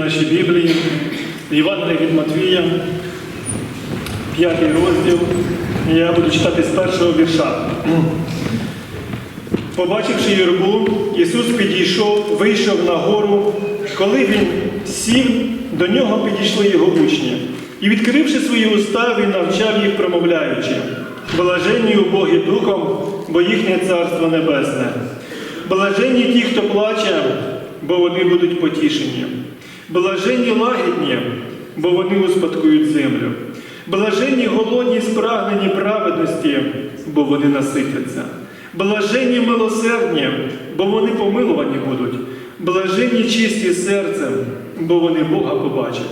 нашій Біблії, Євангелія від Матвія, п'ятий розділ. Я буду читати з першого вірша. Побачивши юрбу, Ісус підійшов, вийшов на гору. Коли він сів, до нього підійшли його учні. І, відкривши свої уста, він навчав їх, промовляючи: Блаженні убогі духом, бо їхнє царство небесне. Блаженні ті, хто плаче, бо вони будуть потішені. Блаженні лагідні, бо вони успадкують землю. Блаженні голодні, спрагнені праведності, бо вони наситяться. Блаженні милосердні, бо вони помилувані будуть. Блаженні чисті серцем, бо вони Бога побачать.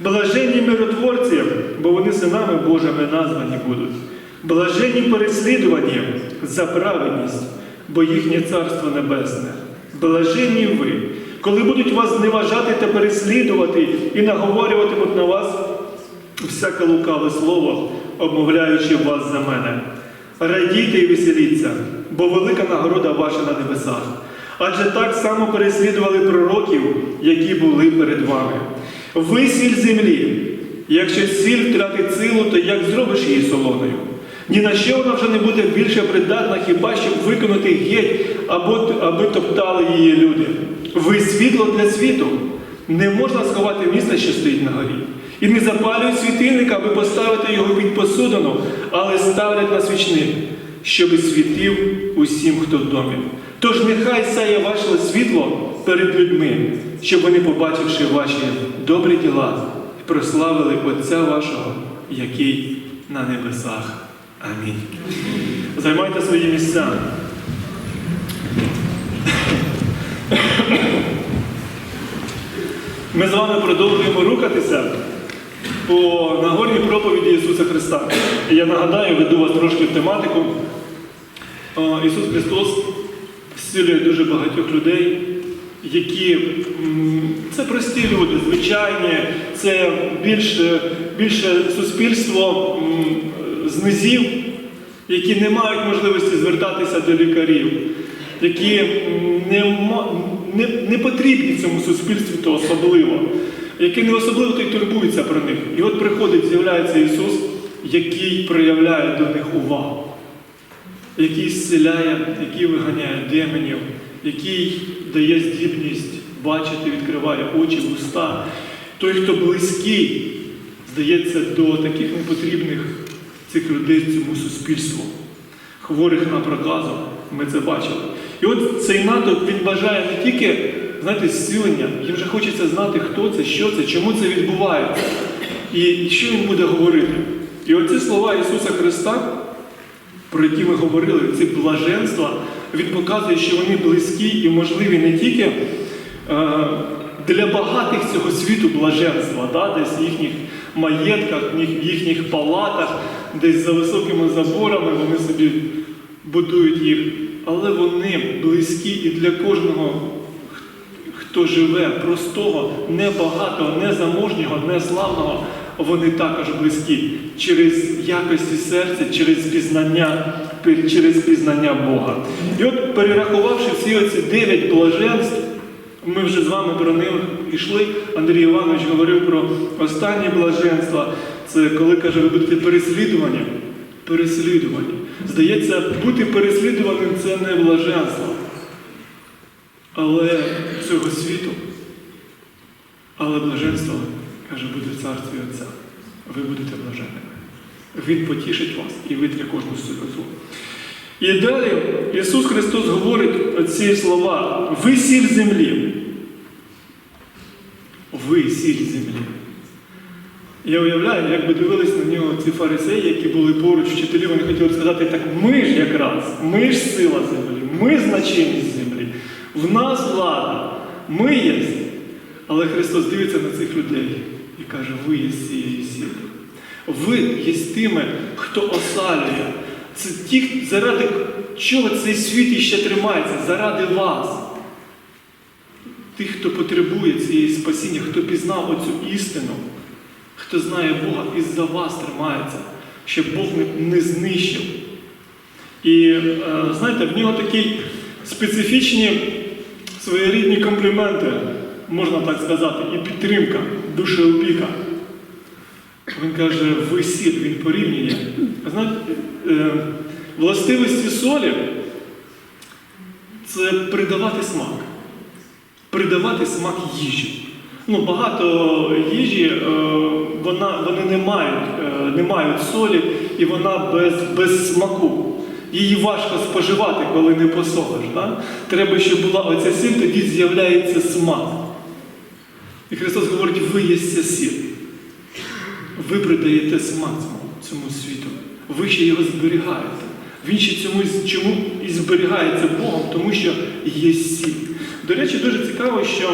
Блаженні миротворці, бо вони синами Божими названі будуть. Блаженні переслідувані за праведність, бо їхнє царство небесне. Блаженні ви, коли будуть вас зневажати та переслідувати і наговорюватимуть на вас всяке лукаве слово, обмовляючи вас за мене. Радійте і веселіться, бо велика нагорода ваша на небесах. Адже так само переслідували пророків, які були перед вами. Ви сіль землі. Якщо сіль втратить силу, то як зробиш її солоною? Ні на що вона вже не буде більше придатна, хіба щоб виконати геть, або, аби топтали її люди. Ви світло для світу. Не можна сховати місто, що стоїть на горі. І не запалюють світильника, аби поставити його під посудину, але ставлять на свічник, щоби світив усім, хто в домі. Тож нехай сяє ваше світло перед людьми, щоб вони, побачивши ваші добрі діла, прославили Отця вашого, який на небесах. Амінь. Займайте свої місця. Ми з вами продовжуємо рухатися по нагорній проповіді Ісуса Христа. І я нагадаю, веду вас трошки в тематику. Ісус Христос зцілює дуже багатьох людей, які це прості люди, звичайні, це більше, більше суспільство з низів, які не мають можливості звертатися до лікарів, які не, не, не потрібні цьому суспільству то особливо, які не особливо то й турбуються про них. І от приходить, з'являється Ісус, який проявляє до них увагу який зціляє, який виганяє демонів, який дає здібність бачити, відкриває очі, уста. Той, хто близький, здається, до таких непотрібних цих людей цьому суспільству, хворих на проказу, ми це бачили. І от цей натовп він бажає не тільки знаєте, зцілення, їм вже хочеться знати, хто це, що це, чому це відбувається, і, що він буде говорити. І оці слова Ісуса Христа про які ми говорили, ці блаженства, він показує, що вони близькі і можливі не тільки е, для багатих цього світу блаженства, да, десь в їхніх маєтках, в їхніх палатах, десь за високими заборами вони собі будують їх. Але вони близькі і для кожного, хто живе простого, небагатого, незаможнього, неславного, вони також близькі через якості серця, через пізнання, через пізнання Бога. І от перерахувавши всі оці дев'ять блаженств, ми вже з вами про них йшли. Андрій Іванович говорив про останнє блаженство. Це коли каже, ви будете переслідувані. Переслідувані. Здається, бути переслідуваним це не блаженство. Але цього світу. Але блаженство, каже, буде в царстві Отця. Ви будете блаженними. Він потішить вас і витре кожну сльозу. І далі Ісус Христос говорить ці слова: ви сіль землі. Ви сіль землі. Я уявляю, як би дивились на нього ці фарисеї, які були поруч вчителі, вони хотіли сказати, так ми ж якраз, ми ж сила землі, ми значимість землі, в нас влада, ми є. Але Христос дивиться на цих людей і каже, ви є з цієї сілі. Ви є тими, хто осалює. Це ті, заради чого цей світ іще тримається, заради вас. Тих, хто потребує цієї спасіння, хто пізнав оцю істину, хто знає Бога і за вас тримається, щоб Бог не, знищив. І е, знаєте, в нього такі специфічні своєрідні компліменти можна так сказати, і підтримка, душеопіка. Він каже, ви сіль, він порівнює. Знаєте, е, властивості солі це придавати смак. Придавати смак їжі. Ну, багато їжі е, вона, вони не мають, е, не мають солі і вона без, без смаку. Її важко споживати, коли не посолиш. Да? Треба, щоб була оця сіль, тоді з'являється смак. І Христос говорить, ви є ця сіль. Ви придаєте смак цьому, світу. Ви ще його зберігаєте. Він ще цьому, чому і зберігається Богом, тому що є сіль. До речі, дуже цікаво, що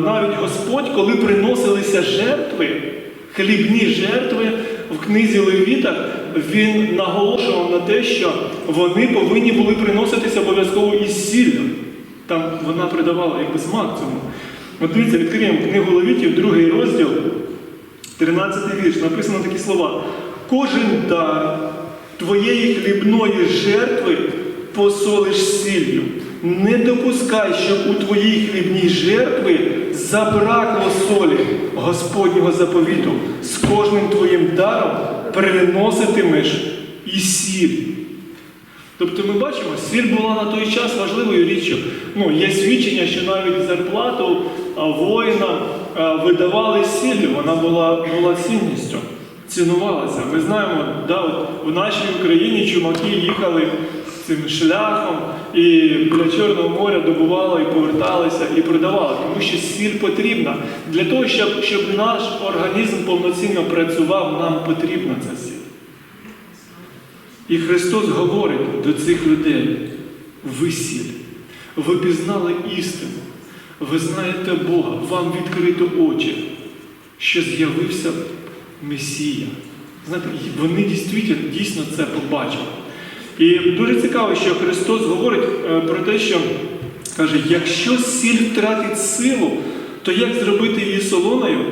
навіть Господь, коли приносилися жертви, хлібні жертви в книзі Левітах, він наголошував на те, що вони повинні були приноситися обов'язково із сіллю. Там вона придавала якби смак цьому. От дивіться, відкриємо книгу Левітів, другий розділ. 13 вірш, написано такі слова. Кожен дар твоєї хлібної жертви посолиш сіллю. Не допускай, щоб у твоїй хлібній жертві забракло солі Господнього заповіту. З кожним твоїм даром переноситимеш і сіль. Тобто ми бачимо, сіль була на той час важливою річчю. Ну, є свідчення, що навіть зарплату а, воїнам а, видавали сіллю, вона була, була цінністю, цінувалася. Ми знаємо, да, в нашій Україні чумаки їхали цим шляхом і біля Чорного моря добували і поверталися і продавали, тому що сіль потрібна. Для того, щоб, щоб наш організм повноцінно працював, нам потрібна ця сіль. І Христос говорить до цих людей: ви сіль, ви пізнали істину, ви знаєте Бога, вам відкрито очі, що з'явився Месія. Знаєте, вони дійсно це побачили. І дуже цікаво, що Христос говорить е, про те, що каже, якщо сіль втратить силу, то як зробити її солоною?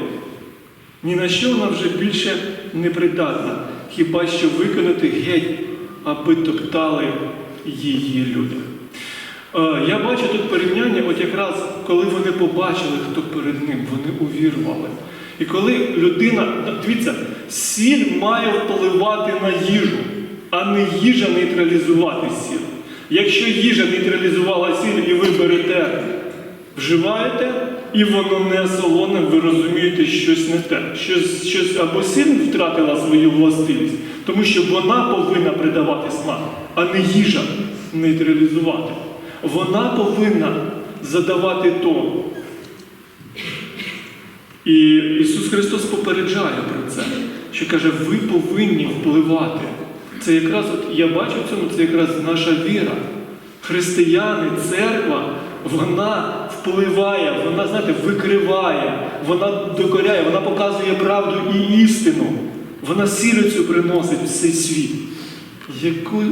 Ні на що вона вже більше не придатна, хіба що виконати геть, аби топтали її люди. Е, Я бачу тут порівняння, от якраз коли вони побачили, хто перед ним, вони увірували. І коли людина, дивіться, сіль має впливати на їжу, а не їжа нейтралізувати сіль. Якщо їжа нейтралізувала сіль і ви берете, вживаєте, і воно не солоне, ви розумієте щось не те. Щось, щось або сіль втратила свою властивість, тому що вона повинна придавати смак, а не їжа нейтралізувати. Вона повинна задавати тон. І Ісус Христос попереджає про це, що каже, ви повинні впливати. Це якраз, от я бачу в цьому, це якраз наша віра. Християни, церква, вона впливає, вона, знаєте, викриває, вона докоряє, вона показує правду і істину. Вона сілю цю приносить в цей світ, яку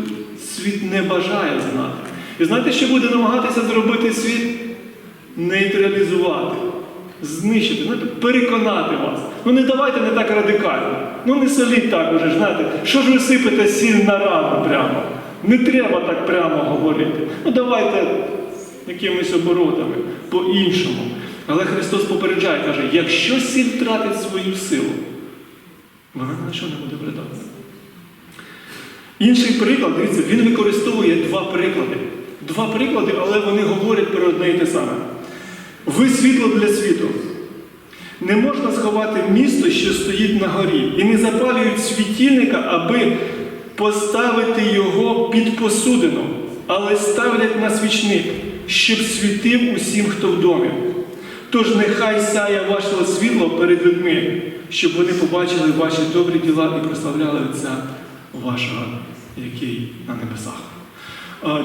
світ не бажає знати. І знаєте, що буде намагатися зробити світ? Нейтралізувати, знищити, знаєте, переконати вас. Ну не давайте не так радикально. Ну не соліть так уже, знаєте, що ж ви сипете сіль на рану прямо? Не треба так прямо говорити. Ну давайте якимись оборотами, по-іншому. Але Христос попереджає, каже, якщо сіль втратить свою силу, вона на що не буде придатна. Інший приклад, дивіться, він використовує два приклади. Два приклади, але вони говорять про одне і те саме. Ви світло для світу. Не можна сховати місто, що стоїть на горі, і не запалюють світильника, аби поставити його під посудину, але ставлять на свічник, щоб світив усім, хто в домі. Тож нехай сяє ваше світло перед людьми, щоб вони побачили ваші добрі діла і прославляли Отця вашого, який на небесах.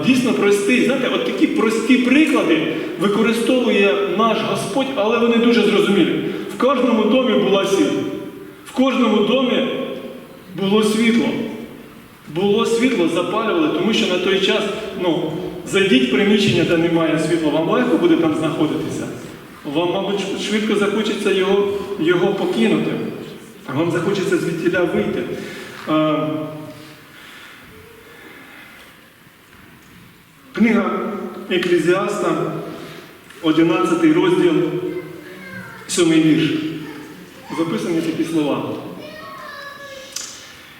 Дійсно простий, знаєте, от такі прості приклади використовує наш Господь, але вони дуже зрозумілі. В кожному домі була сіль, в кожному домі було світло. Було світло, запалювали, тому що на той час, ну, зайдіть в приміщення, де немає світла, вам легко буде там знаходитися. Вам, мабуть, швидко захочеться його, його покинути. Вам захочеться звідтіля вийти. Книга Еклезіаста, 11 розділ, 7 вірш. Записані такі слова.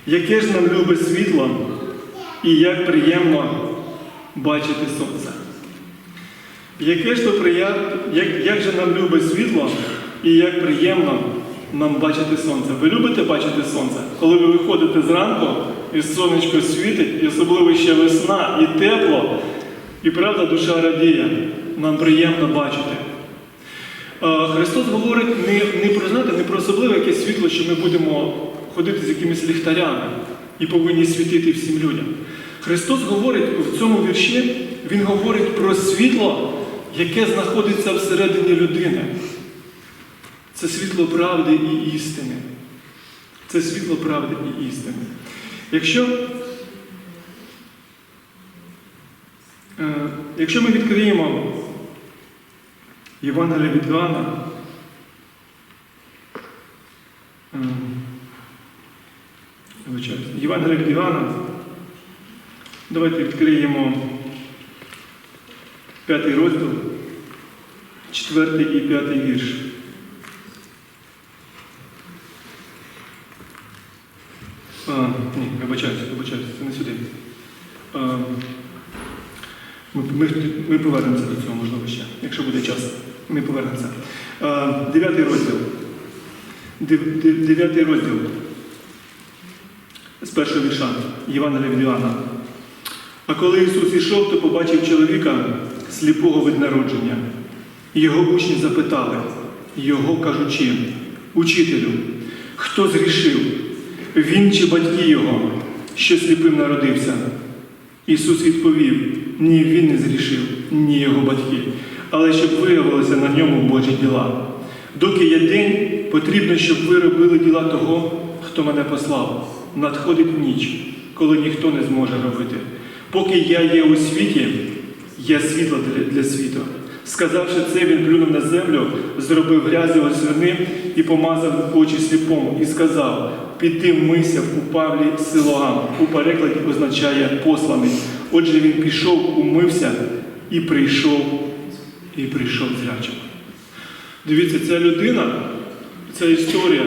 Яке ж нам любить світло, і як приємно бачити сонце. Яке ж то приємно, як, як же нам любить світло, і як приємно нам бачити сонце. Ви любите бачити сонце? Коли ви виходите зранку, і сонечко світить, і особливо ще весна, і тепло, і правда душа радіє, нам приємно бачити. Е, Христос говорить не, не про знаєте, не про особливе якесь світло, що ми будемо ходити з якимись ліхтарями і повинні світити всім людям. Христос говорить в цьому вірші, Він говорить про світло, яке знаходиться всередині людини. Це світло правди і істини. Це світло правди і істини. Якщо, е, якщо ми відкриємо Євангелія від Іоанна, е, Євангелія від Іоанна, давайте відкриємо п'ятий розділ, четвертий і п'ятий вірш. А, ні, вибачаюся, вибачаюся, це не сюди. А, ми, ми, повернемося до цього, можливо, ще, якщо буде час. Ми повернемося. Дев'ятий розділ. Дев- дев- Дев'ятий розділ. З першого вірша Євангелія від. А коли Ісус ішов, то побачив чоловіка сліпого від народження. Його учні запитали, його кажучи, учителю, хто зрішив, він чи батьки його, що сліпим народився? Ісус відповів: ні, він не зрішив, ні його батьки, але щоб виявилися на ньому Божі діла. Доки є день, потрібно, щоб ви робили діла того, хто мене послав. Надходить ніч, коли ніхто не зможе робити. Поки я є у світі, я світло для, світу. Сказавши це, він плюнув на землю, зробив його свини і помазав очі сліпому, і сказав: Піди вмийся у Павлі Силоам. У перекладі означає посланий. Отже, він пішов, умився і прийшов, і прийшов зрячим. Дивіться, ця людина, ця історія,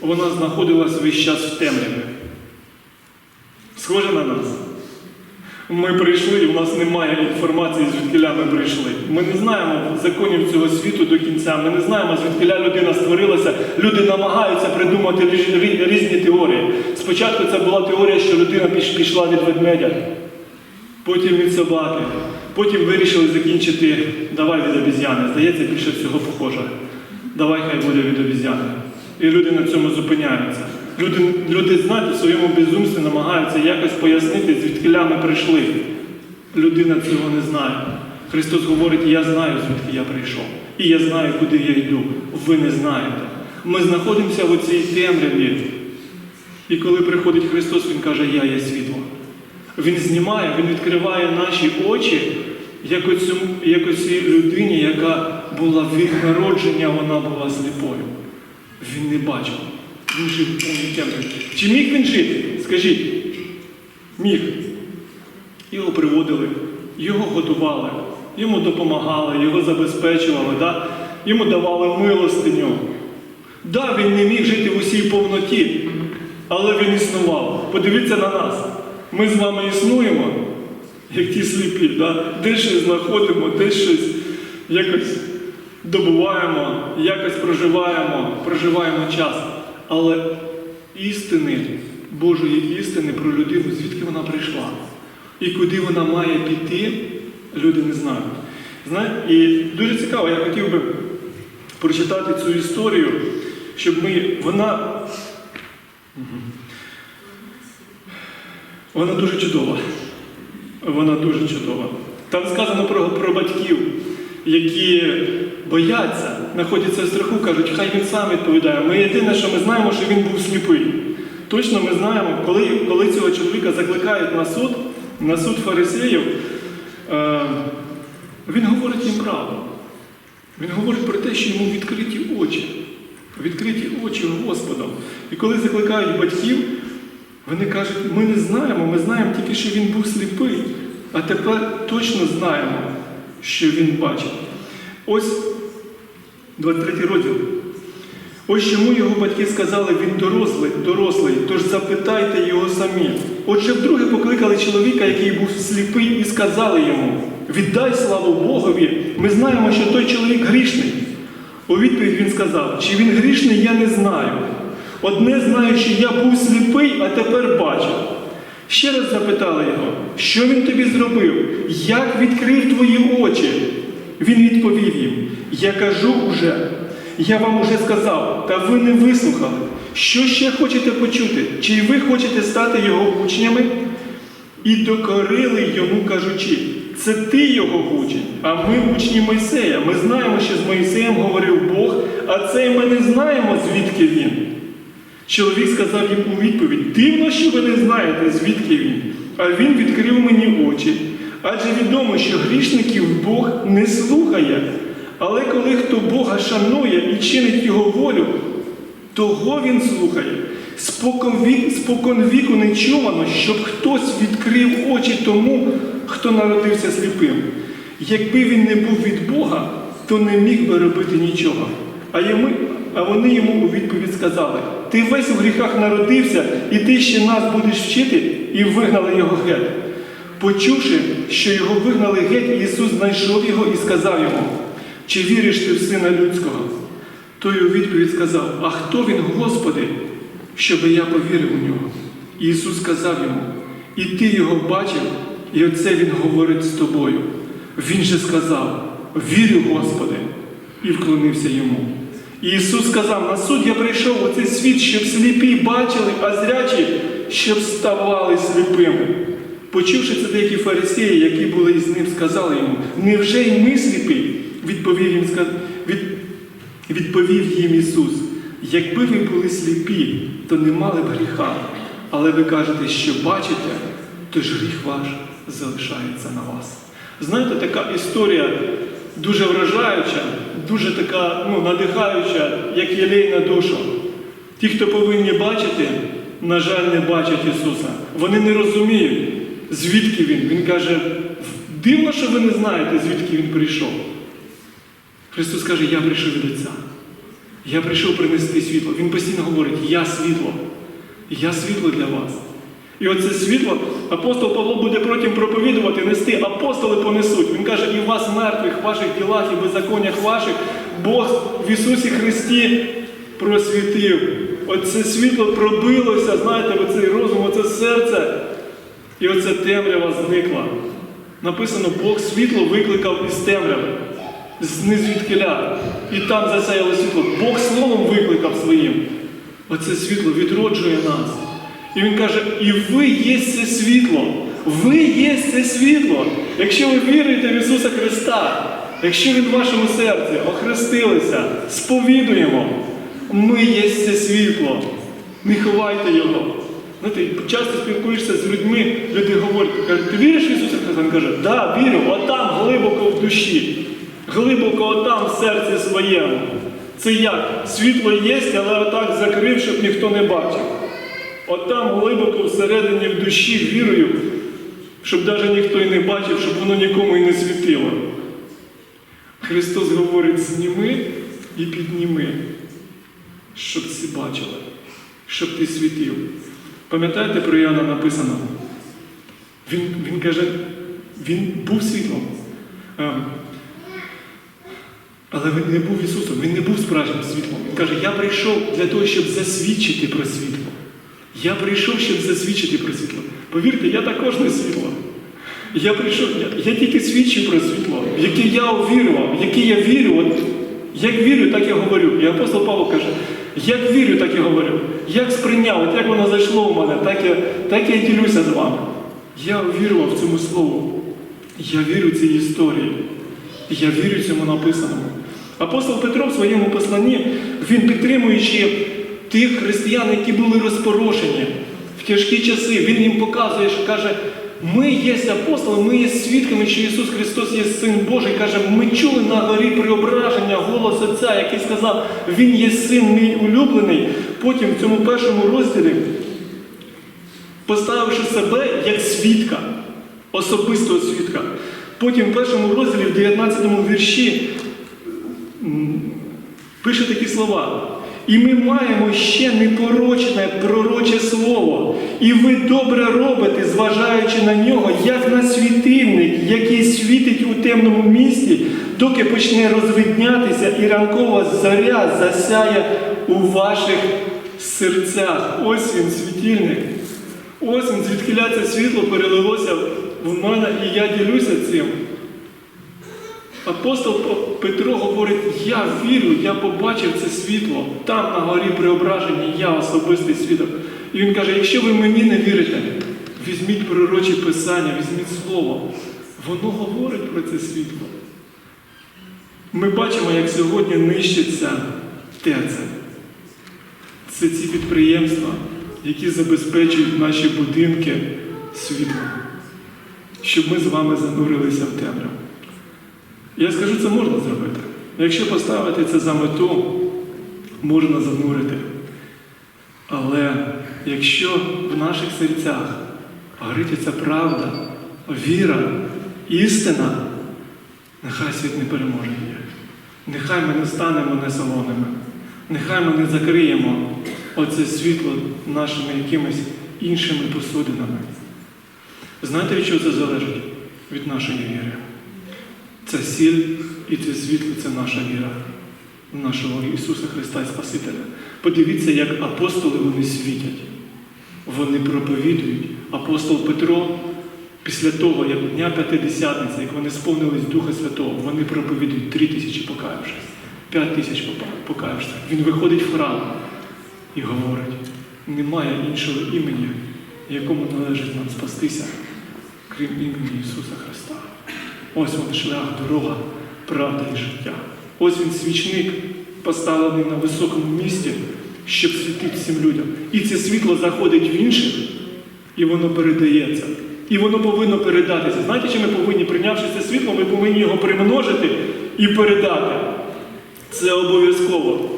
вона знаходилась весь час в темряві. Схоже на нас. Ми прийшли, і в нас немає інформації, звідкиля ми прийшли. Ми не знаємо законів цього світу до кінця. Ми не знаємо, звідкиля людина створилася. Люди намагаються придумати різні теорії. Спочатку це була теорія, що людина пішла від ведмедя, потім від собаки. Потім вирішили закінчити давай від обіз'яни. Здається, більше всього похоже. Давай хай буде від обіз'яни. І люди на цьому зупиняються. Люди, люди знаєте, в своєму безумстві намагаються якось пояснити, звідки ми прийшли. Людина цього не знає. Христос говорить, я знаю, звідки я прийшов. І я знаю, куди я йду. Ви не знаєте. Ми знаходимося в оцій темряві. І коли приходить Христос, Він каже, я є світло. Він знімає, Він відкриває наші очі, як, оцю, як оцій людині, яка була від народження, вона була сліпою. Він не бачив. Він жив темряві. Чи міг він жити? Скажіть. Міг. Його приводили, його годували, йому допомагали, його забезпечували, да? йому давали милостиню. Да, він не міг жити в усій повноті, але він існував. Подивіться на нас. Ми з вами існуємо, як ті сліпі, да? десь щось знаходимо, десь щось якось добуваємо, якось проживаємо, проживаємо час. Але істини, Божої істини про людину, звідки вона прийшла і куди вона має піти, люди не знають. Знаєте, і дуже цікаво, я хотів би прочитати цю історію, щоб ми. Вона. Вона дуже чудова. Вона дуже чудова. Там сказано про, про батьків, які бояться, знаходяться в страху, кажуть, хай він сам відповідає. Ми єдине, що ми знаємо, що він був сліпий. Точно ми знаємо, коли, коли цього чоловіка закликають на суд, на суд фарисеїв, е, він говорить їм правду. Він говорить про те, що йому відкриті очі. Відкриті очі Господом. І коли закликають батьків, вони кажуть, ми не знаємо, ми знаємо тільки, що він був сліпий, а тепер точно знаємо, що він бачить. Ось 23 розділ. Ось чому його батьки сказали, він дорослий, дорослий, тож запитайте його самі. Отже, вдруге покликали чоловіка, який був сліпий, і сказали йому: Віддай славу Богові, ми знаємо, що той чоловік грішний. У відповідь він сказав: Чи він грішний, я не знаю. Одне знаю, що я був сліпий, а тепер бачу. Ще раз запитали його, що він тобі зробив, як відкрив твої очі. Він відповів їм: Я кажу уже, я вам уже сказав, та ви не вислухали. Що ще хочете почути? Чи ви хочете стати його учнями? І докорили йому, кажучи, це ти його учень, а ми учні Мойсея. Ми знаємо, що з Мойсеєм говорив Бог, а цей ми не знаємо, звідки він. Чоловік сказав їм у відповідь: дивно, що ви не знаєте, звідки він. А він відкрив мені очі. Адже відомо, що грішників Бог не слухає. Але коли хто Бога шанує і чинить Його волю, того він слухає. Спокон вік, віку не чувано, щоб хтось відкрив очі тому, хто народився сліпим. Якби він не був від Бога, то не міг би робити нічого. А, йому, а вони йому у відповідь сказали: Ти весь у гріхах народився, і ти ще нас будеш вчити, і вигнали його геть. Почувши, що його вигнали геть, Ісус знайшов його і сказав йому: Чи віриш ти в Сина Людського? Той у відповідь сказав: А хто він, Господи, щоби я повірив у нього? І Ісус сказав йому: І ти його бачив, і оце Він говорить з тобою. Він же сказав: Вірю, Господи, і вклонився йому. Ісус сказав: На суд я прийшов у цей світ, щоб сліпі бачили, а зрячі, щоб ставали сліпими. Почувши це деякі фарисеї, які були із ним, сказали йому: Невже й ми сліпі? Відповів їм, від, відповів їм Ісус. Якби ви були сліпі, то не мали б гріха. Але ви кажете, що бачите, то ж гріх ваш залишається на вас. Знаєте, така історія дуже вражаюча, дуже така ну, надихаюча, як єлей на душу. Ті, хто повинні бачити, на жаль, не бачать Ісуса. Вони не розуміють, звідки Він. Він каже, дивно, що ви не знаєте, звідки Він прийшов. Христос каже, я прийшов від Отця. Я прийшов принести світло. Він постійно говорить, я світло. Я світло для вас. І оце світло апостол Павло буде потім проповідувати, нести, апостоли понесуть. Він каже, і вас мертвих, в ваших ділах і беззаконнях ваших, Бог в Ісусі Христі просвітив. Оце світло пробилося, знаєте, оцей розум, оце серце. І оце темрява зникла. Написано, Бог світло викликав із темряви, з. І там засяяло світло. Бог словом викликав своїм. Оце світло відроджує нас. І він каже, і ви є це світло. Ви є це світло. Якщо ви віруєте в Ісуса Христа, якщо Він в вашому серці охрестилися, сповідуємо, ми є це світло. Не ховайте його. Знаєте, часто спілкуєшся з людьми, люди говорять, кажуть, ти віриш в Ісуса Христа? Він каже, да, вірю, отам глибоко в душі, глибоко отам в серці своєму. Це як? Світло є, але отак закрив, щоб ніхто не бачив. Отам глибоко всередині в душі вірую, щоб навіть ніхто і не бачив, щоб воно нікому і не світило. Христос говорить, зніми і підніми, щоб всі бачили, щоб ти світив. Пам'ятаєте, про Іоанна написано? Він, він каже, він був світлом. А, Але він не був Ісусом, він не був справжнім світлом. Він каже, я прийшов для того, щоб засвідчити про світло. Я прийшов, щоб засвідчити про світло. Повірте, я також не світло. Я прийшов, я, я тільки свідчу про світло, в яке я увірував, в яке я вірю. От, як вірю, так я говорю. І апостол Павло каже, як вірю, так я говорю. Як сприйняв, от як воно зайшло в мене, так я, так я ділюся з вами. Я увірував цьому слову. Я вірю цій історії. Я вірю цьому написаному. Апостол Петро в своєму посланні, він підтримуючи тих християн, які були розпорошені в тяжкі часи, він їм показує, що каже, ми є апостоли, ми є свідками, що Ісус Христос є Син Божий. Каже, ми чули на горі преображення голос Отця, який сказав, Він є син мій улюблений. Потім в цьому першому розділі, поставивши себе як свідка, особистого свідка. Потім в першому розділі, в 19 вірші, Пише такі слова. І ми маємо ще непорочне пророче слово. І ви добре робите, зважаючи на нього, як на світильник, який світить у темному місті, доки почне розвиднятися і ранкова заря засяє у ваших серцях. Ось він, світильник. Ось він, звідкиля це світло перелилося в мене, і я ділюся цим. Апостол Петро говорить, я вірю, я побачив це світло, там на горі преображення, я особистий свідок. І він каже, якщо ви мені не вірите, візьміть пророчі писання, візьміть слово. Воно говорить про це світло. Ми бачимо, як сьогодні нищиться ТЕЦ. Це ці підприємства, які забезпечують наші будинки світлом, щоб ми з вами занурилися в темряву. Я скажу, це можна зробити. Якщо поставити це за мету, можна занурити. Але якщо в наших серцях горить правда, віра, істина, нехай світ не переможе її. Нехай ми не станемо несолоними. Нехай ми не закриємо оце світло нашими якимись іншими посудинами. Знаєте, від чого це залежить? Від нашої віри. Це сіль і це світло це наша віра нашого Ісуса Христа і Спасителя. Подивіться, як апостоли вони світять. Вони проповідують. Апостол Петро, після того, як Дня П'ятидесятниці, як вони сповнились Духа Святого, вони проповідують три тисячі покаявшись, п'ять тисяч покаявшись. Він виходить в храм і говорить: немає іншого імені, якому належить нам спастися, крім імені Ісуса Христа. Ось він шлях, дорога, правда і життя. Ось він свічник, поставлений на високому місці, щоб світити всім людям. І це світло заходить в інших, і воно передається. І воно повинно передатися. Знаєте, що ми повинні, прийнявши це світло, ми повинні його примножити і передати. Це обов'язково.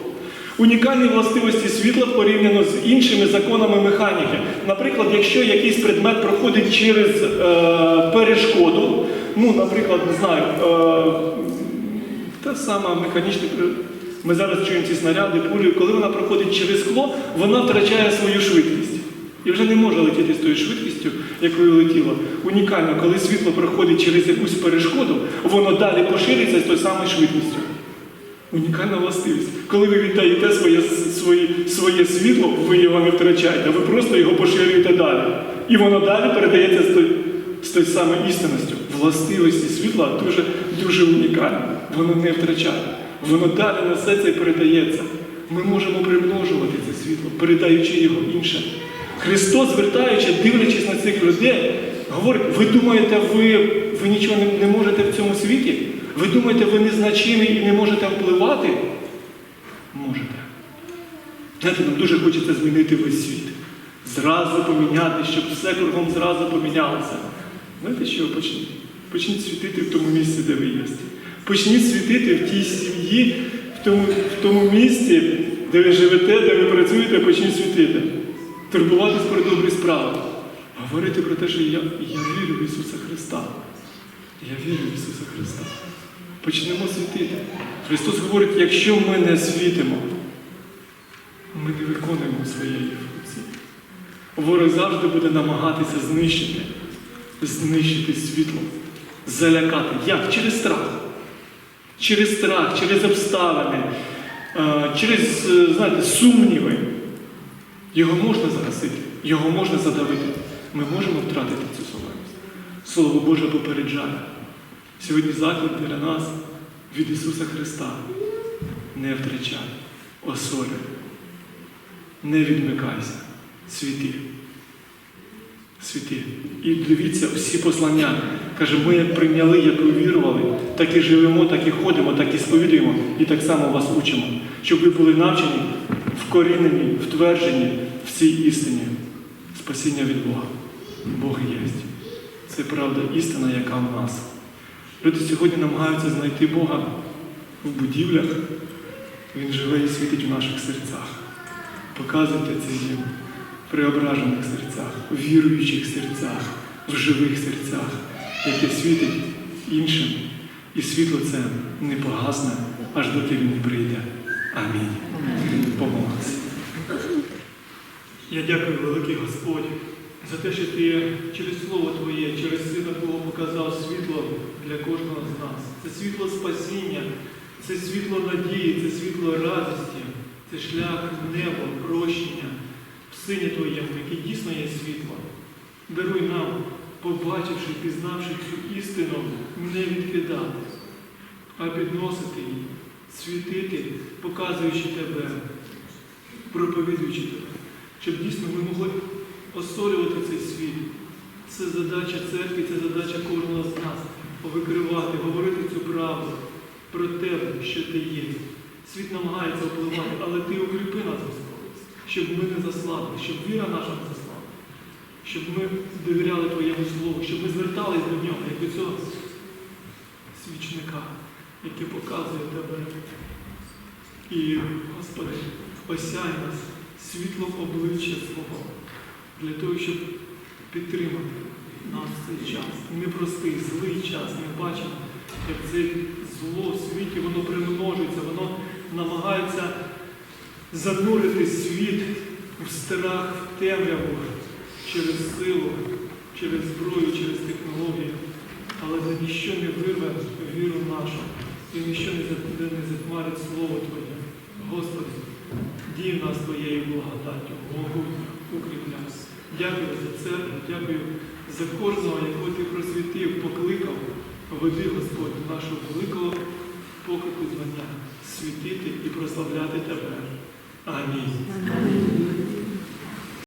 Унікальні властивості світла порівняно з іншими законами механіки. Наприклад, якщо якийсь предмет проходить через е, перешкоду, ну, наприклад, не знаю, е, та сама механічна, ми зараз чуємо ці снаряди, пулі, коли вона проходить через скло, вона втрачає свою швидкість. І вже не може летіти з тою швидкістю, якою летіло. Унікально, коли світло проходить через якусь перешкоду, воно далі поширюється з тою самою швидкістю. Унікальна властивість. Коли ви віддаєте своє, своє, своє світло, ви його не втрачаєте, ви просто його поширюєте далі. І воно далі передається з той, з тою самою істинністю. Властивості світла дуже, дуже унікальні. Воно не втрачає. Воно далі несеться і передається. Ми можемо примножувати це світло, передаючи його іншим. Христос, звертаючи, дивлячись на цих людей, говорить, ви думаєте, ви, ви нічого не, не можете в цьому світі? Ви думаєте, ви незначимі і не можете впливати? Можете. Знаєте, нам дуже хочеться змінити весь світ. Зразу поміняти, щоб все кругом зразу помінялося. Знаєте, що почніть? Почніть світити в тому місці, де ви є. Почніть світити в тій сім'ї, в тому, в тому місці, де ви живете, де ви працюєте, почніть світити. Турбуватись про добрі справи. Говорити про те, що я, я вірю в Ісуса Христа. Я вірю в Ісуса Христа. Почнемо світити. Христос говорить, якщо ми не світимо, ми не виконуємо своєї функції. Ворог завжди буде намагатися знищити, знищити світло, залякати. Як? Через страх. Через страх, через обставини, е, через, е, знаєте, сумніви. Його можна загасити, його можна задавити. Ми можемо втратити цю соломість. Слово Боже попереджає. Сьогодні заклик для нас від Ісуса Христа. Не втрачай, осолюй, не відмикайся, світи. Світи. І дивіться, всі послання. Каже, ми як прийняли, як увірували, так і живемо, так і ходимо, так і сповідуємо, і так само вас учимо, щоб ви були навчені, вкорінені, втверджені в цій істині. Спасіння від Бога. Бог є. Це правда істина, яка в нас. Люди сьогодні намагаються знайти Бога в будівлях. Він живе і світить в наших серцях. Показуйте це їм в преображених серцях, в віруючих серцях, в живих серцях, яке світить іншим. І світло це не погасне, аж доки він прийде. Амінь. Помолимося. Я дякую, великий Господь, за те, що ти через Слово Твоє, через Сина Твого показав світло для кожного з нас. Це світло спасіння, це світло надії, це світло радості, це шлях в небо, прощення в Сині Твоєму, який дійсно є світло. Даруй нам, побачивши, пізнавши цю істину, не відкидати, а підносити її, світити, показуючи тебе, проповідуючи тебе, щоб дійсно ми могли осолювати цей світ. Це задача церкви, це задача кожного з нас викривати, говорити цю правду про тебе, що ти є. Світ намагається впливати, але ти укріпи нас, Господь, щоб ми не заслабли, щоб віра наша щоб ми довіряли Твоєму Слову, щоб ми звертались до нього, як до цього свічника, який показує тебе. І, Господи, осяй нас світлом обличчя свого для того, щоб підтримати нас цей час. Непростий, злий час. Ми бачимо, як це зло в світі, воно примножується, воно намагається занурити світ в страх, в темряву через силу, через зброю, через технології. Але за ніщо не вирве віру нашу і ніщо не за- не затьмарить Слово Твоє. Господи, дій нас Твоєю благодаттю, могутньо, укріпляй. Дякую за церкву, дякую за кожного, якого ти просвітив, покликав, веди, Господь, нашого великого поклику звання світити і прославляти Тебе. Амінь.